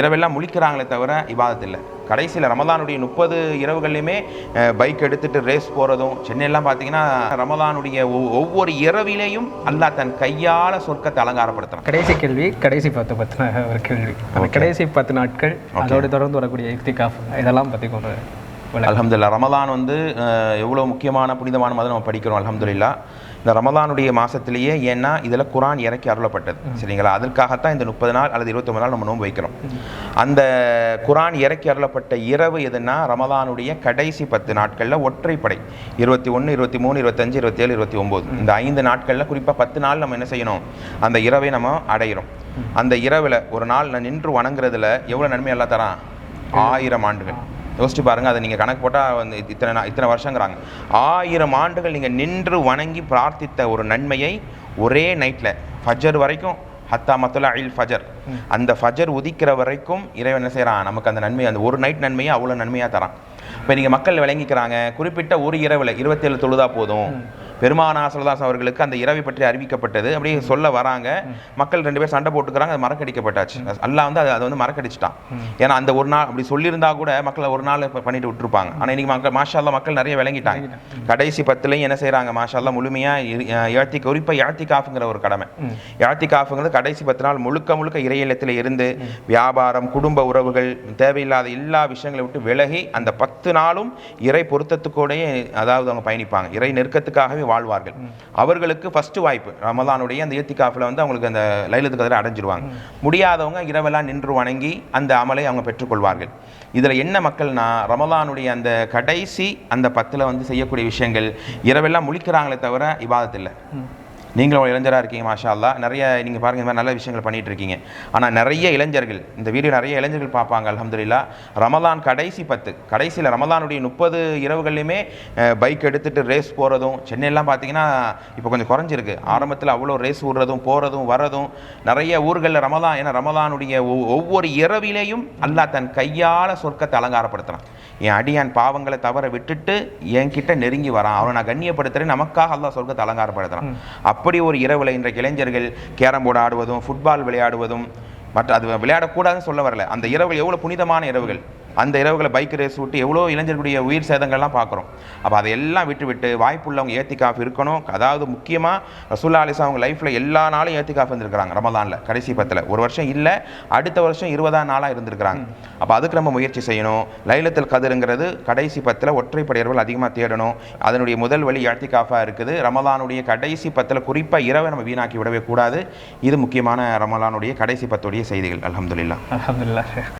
இரவெல்லாம் முழிக்கிறாங்களே தவிர இபாதத் இல்லை கடைசியில் ரமதானுடைய முப்பது இரவுகள்லையுமே பைக் எடுத்துட்டு ரேஸ் போகிறதும் சென்னையெல்லாம் பார்த்தீங்கன்னா ரமதானுடைய ஒவ்- ஒவ்வொரு இரவிலேயும் அல்லாஹ் தன் கையால் சொர்க்கத்தை அலங்காரப்படுத்துறான். கடைசி கேள்வி கடைசி பத்து பத்தின ஒரு கேள்வி. கடைசி பத்து நாட்கள் அதோடு தொடர்ந்து வரக்கூடிய இக்திகாஃப் இதெல்லாம் பற்றி ஒரு அல்ஹம்துலில்லாஹ் ரமதான் வந்து எவ்வளோ முக்கியமான புனிதமான மாதம் நம்ம படிக்கிறோம் அல்ஹம்துலில்லாஹ். இந்த ரமதானுடைய மாசத்திலேயே ஏன்னா இதில் குரான் இறக்கி அருளப்பட்டது. சரிங்களா? அதற்காகத்தான் இந்த முப்பது நாள் அல்லது இருபத்தொம்பது நாள் நம்ம நோன்பு வைக்கிறோம். அந்த குரான் இறக்கி அருளப்பட்ட இரவு எதுனா ரமதானுடைய கடைசி பத்து நாட்களில் ஒற்றைப்படை. இருபத்தி ஒன்று இருபத்தி மூணு இருபத்தஞ்சு இருபத்தேழு இருபத்தி ஒம்பது. இந்த ஐந்து நாட்களில் குறிப்பாக பத்து நாள் நம்ம என்ன செய்யணும்? அந்த இரவை நம்ம அடையிறோம். அந்த இரவில் ஒரு நாள் நான் நின்று வணங்குறதுல எவ்வளோ நன்மை எல்லாம் தரான்? ஆயிரம் ஆண்டுகள். யோசிச்சு பாருங்க அதை நீங்கள் கணக்கு போட்டால் வந்து இத்தனை இத்தனை வருஷங்கிறாங்க. ஆயிரம் ஆண்டுகள் நீங்கள் நின்று வணங்கி பிரார்த்தித்த ஒரு நன்மையை ஒரே நைட்டில் ஃபஜர் வரைக்கும் ஹத்தா மத்துலா அயில் ஃபஜர் அந்த ஃபஜர் உதிக்கிற வரைக்கும் இறைவன் என்ன செய்கிறான் நமக்கு அந்த நன்மை அந்த ஒரு நைட் நன்மையை அவ்வளோ நன்மையாக தரான். இப்போ நீங்கள் மக்கள் விளங்கிக்கிறாங்க குறிப்பிட்ட ஒரு இரவில் இருபத்தேழு தொழுதா போதும். பெருமானா சல்லல்லாஹு அவர்களுக்கு அந்த இரவை பற்றி அறிவிக்கப்பட்டது. அப்படியே சொல்ல வராங்க. மக்கள் ரெண்டு பேர் சண்டை போட்டுக்கிறாங்க அது மறக்கடிக்கப்பட்டாச்சு. அல்லாஹ் வந்து அதை அதை வந்து மறக்கடிச்சிட்டான். ஏன்னா அந்த ஒரு நாள் அப்படி சொல்லியிருந்தா கூட மக்களை ஒரு நாள் பண்ணிட்டு விட்டுருப்பாங்க. ஆனால் இன்னைக்கு மக்கள் மாஷா அல்லாஹ் மக்கள் நிறைய விளங்கிட்டாங்க. கடைசி பத்துலையும் என்ன செய்றாங்க? மாஷா அல்லாஹ் முழுமையாக ஏழ்த்தி குறிப்பாக ஏழ்த்தி காஃபுங்கிற ஒரு கடமை. ஏழ்த்தி காஃபுங்கிறது கடைசி பத்து நாள் முழுக்க முழுக்க இறையிலத்தில் இருந்து வியாபாரம் குடும்ப உறவுகள் தேவையில்லாத எல்லா விஷயங்களை விட்டு விலகி அந்த பத்து நாளும் இறை பொருத்தத்துக்கூடயே அதாவது அவங்க பயணிப்பாங்க. இறை நெருக்கத்துக்காகவே வாழ்வார்கள். அவர்களுக்கு ஃபர்ஸ்ட் வாய்ப்பு ரமதானுடைய அந்த ஏத்திகாஃபில் வந்து அவங்களுக்கு அந்த லைலத்து கதிரை அடைஞ்சிருவாங்க. முடியாதவங்க இரவெல்லாம் நின்று வணங்கி அந்த அமலை அவங்க பெற்றுக்கொள்வார்கள். இதில் என்ன மக்கள்னா ரமலானுடைய அந்த கடைசி அந்த பத்தில் வந்து செய்யக்கூடிய விஷயங்கள் இரவெல்லாம் முழிக்கிறாங்களே தவிர இபாதத் இல்லை. நீங்களும் இளைஞராக இருக்கீங்க மாஷா அல்லாஹ் நிறைய நீங்கள் பாருங்க இந்த மாதிரி நல்ல விஷயங்கள் பண்ணிட்டு இருக்கீங்க. ஆனால் நிறைய இளைஞர்கள் இந்த வீடியோ நிறைய இளைஞர்கள் பார்ப்பாங்க அல்ஹம்துலில்லாஹ். ரமலான் கடைசி பத்து கடைசியில் ரமலானுடைய முப்பது இரவுகள்லையுமே பைக் எடுத்துட்டு ரேஸ் போகிறதும் சென்னையெல்லாம் பார்த்தீங்கன்னா இப்போ கொஞ்சம் குறைஞ்சிருக்கு. ஆரம்பத்தில் அவ்வளோ ரேஸ் விடுறதும் போகிறதும் வர்றதும் நிறைய ஊர்களில் ரமலான் ஏன்னா ரமலானுடைய ஒவ்- ஒவ்வொரு இரவிலேயும் அல்லாஹ் தன் கையால் சொர்க்கத்தை அலங்காரப்படுத்துறான். என் அடியான் பாவங்களை தவற விட்டுட்டு என்கிட்ட நெருங்கி வரான். அவனை நான் கண்ணியப்படுத்துறேன் நமக்காக அல்லாஹ் சொர்க்கத்தை அலங்காரப்படுத்துறான். அப்படி ஒரு இரவில் இன்றைக்கு இளைஞர்கள் கேரம் போர்டு ஆடுவதும் ஃபுட்பால் விளையாடுவதும் மற்ற அது விளையாடக்கூடாதுன்னு சொல்ல வரல. அந்த இரவுகள் எவ்வளோ புனிதமான இரவுகள். அந்த இரவுகளை பைக் ரேஸ் விட்டு எவ்வளோ இளைஞர்களுடைய உயிர் சேதங்கள்லாம் பார்க்குறோம். அப்போ அதையெல்லாம் விட்டு விட்டு வாய்ப்புள்ளவங்க ஏத்திகாஃப் இருக்கணும். அதாவது முக்கியமாக ரசூல்லா அலிசா அவங்க லைஃப்பில் எல்லா நாளும் ஏத்திகாஃப் இருந்திருக்கிறாங்க ரமதானில். கடைசி பத்தில். ஒரு வருஷம் இல்லை அடுத்த வருஷம் இருபதாம் நாளாக இருந்திருக்கிறாங்க. அப்போ அதுக்கு நம்ம முயற்சி செய்யணும். லைலத்தில் கதிருங்கிறது கடைசி பத்தில் ஒற்றைப்படையர்கள் அதிகமாக தேடணும். அதனுடைய முதல் வழி ஏத்திகாஃபாக இருக்குது. ரமலானுடைய கடைசி பத்தில் குறிப்பாக இரவை நம்ம வீணாக்கி விடவே கூடாது. இது முக்கியமான ரமலானுடைய கடைசி பத்துடைய செய்திகள். அல்ஹம்துலில்லாஹ். அல்ஹம்துலில்லாஹ்